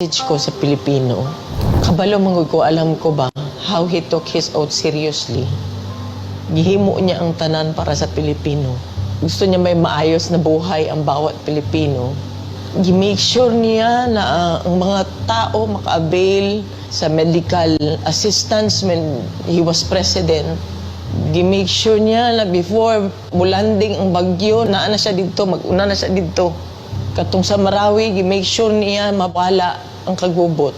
message ko sa Pilipino. Kabalo mangod ko, alam ko ba, how he took his oath seriously. Gihimo niya ang tanan para sa Pilipino. Gusto niya may maayos na buhay ang bawat Pilipino. Gi-make sure niya na ah, ang mga tao maka-avail sa medical assistance when he was president. Gi-make sure niya na before mulanding ang bagyo, naa na siya dito, mag-una na siya dito. Katong sa Marawi, gi-make sure niya mabala ang kagubot.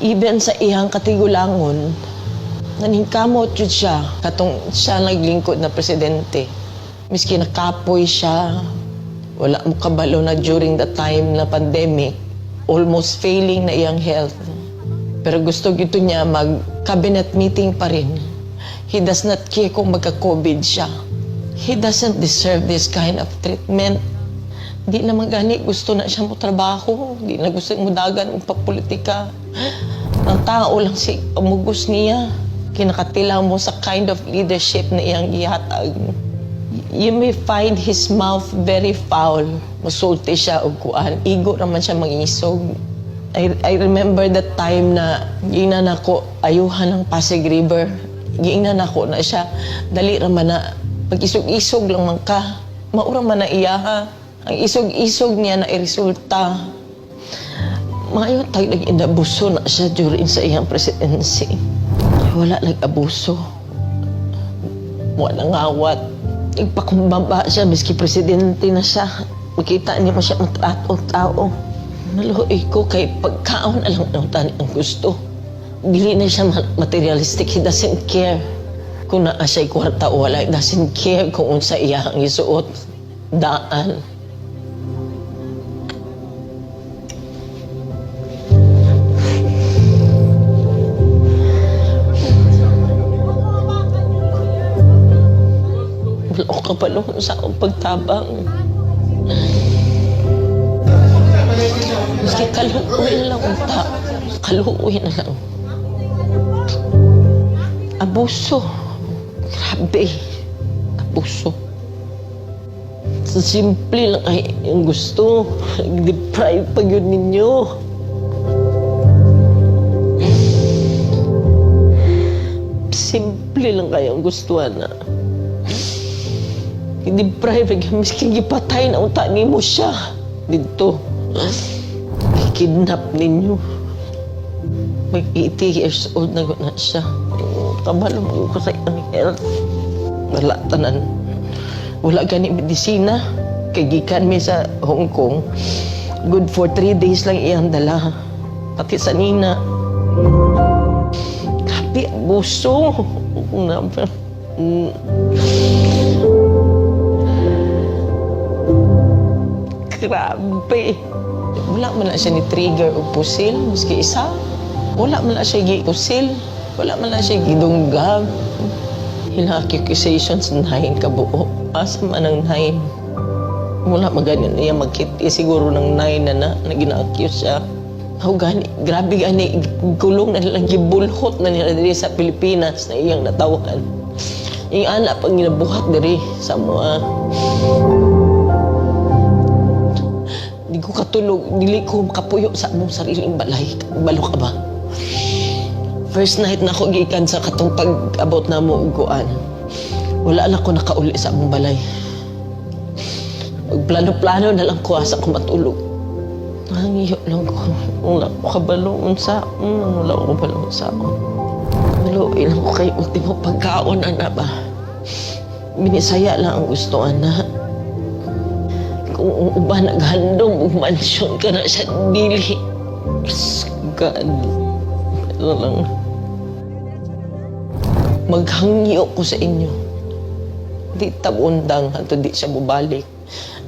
Even sa iyang katigulangon, naningkamot yun siya. Katong siya naglingkod na presidente. Miski nakapoy siya, wala mo kabalo na during the time na pandemic, almost failing na iyang health. Pero gusto gito niya mag-cabinet meeting pa rin. He does not care kung magka-COVID siya. He doesn't deserve this kind of treatment. Di naman gani gusto na siya mo trabaho. Di na gusto mo dagan ang papolitika. Ang tao lang si amugos niya. Kinakatila mo sa kind of leadership na iyang gihatag. You may find his mouth very foul. Masulti siya o kuan. Igo naman siya mangisog. I, I remember that time na giingnan ako ayuhan ng Pasig River. Giingnan ako na siya. Dali raman na pag-isog-isog lang man ka. Maura man na iya ha. Ang isog-isog niya na iresulta. Mayo tayo nag-inabuso na siya during sa iyang presidency. Wala nag-abuso. Wala ngawat. Nagpakumbaba siya, miski presidente na siya. Makita niyo mo siya trato tao. Naluhoy ko kay pagkaon alang ng tani ang gusto. Dili na siya ma- materialistic. He doesn't care kung naa siya'y kwarta o wala. Doesn't care kung unsa iya ang isuot. Daan. Wala ko kapalo sa akong pagtabang. Maski kaluuin lang unta. Kaluuin na lang. Abuso. Grabe. Abuso. Sa simple lang ay yung gusto. Deprive pa yun ninyo. Simple lang kayo ang gustuhan na. Hindi private, miski gipatay na unta nimo siya dito. Kidnap ninyo. May 80 years old na na siya. Kabalo mo ko sa iyang health. Wala tanan. Wala gani medisina. Kay gikan mi sa Hong Kong. Good for three days lang iyang dala. Pati sa Nina. Grabe, abuso. Na, mm. Grabe. Wala man na siya ni trigger o pusil, miski isa. Wala man na siya gi pusil. Wala man na siya gidunggab. Hila accusations nine kabuo. Asa man ang nine. Wala maganin niya magkiti siguro ng nine na na, na gina-accuse siya. How gani, grabe gani, gulong na nilang gibulhot na nila diri sa Pilipinas na iyang natawan. Yung anak pag ginabuhat diri sa mga Ko katulog, dili ko makapuyo sa among sariling balay. Balo ka ba? First night na ako gikan sa katong pag-abot na mo uguan. Wala na ko nakauli sa among balay. Plano-plano na lang ko asa ko matulog. Nangiyo lang ko. Wala ko kabalong sa mm, wala ko kabalong sa Maluoy lang ko kay ultimo pagkaon ana ba. Binisaya lang ang gusto ana kung uba naghandom ug mansyon ka na sa dili. God. Ano lang. Maghangyo ko sa inyo. Di ta mo undang hanto di siya bubalik.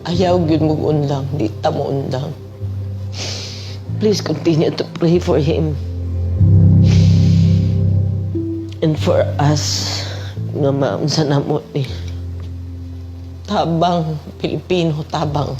Ayaw gyud mo undang, di ta mo undang. Please continue to pray for him. And for us, nga maunsa na mo ni tabang Pilipino tabang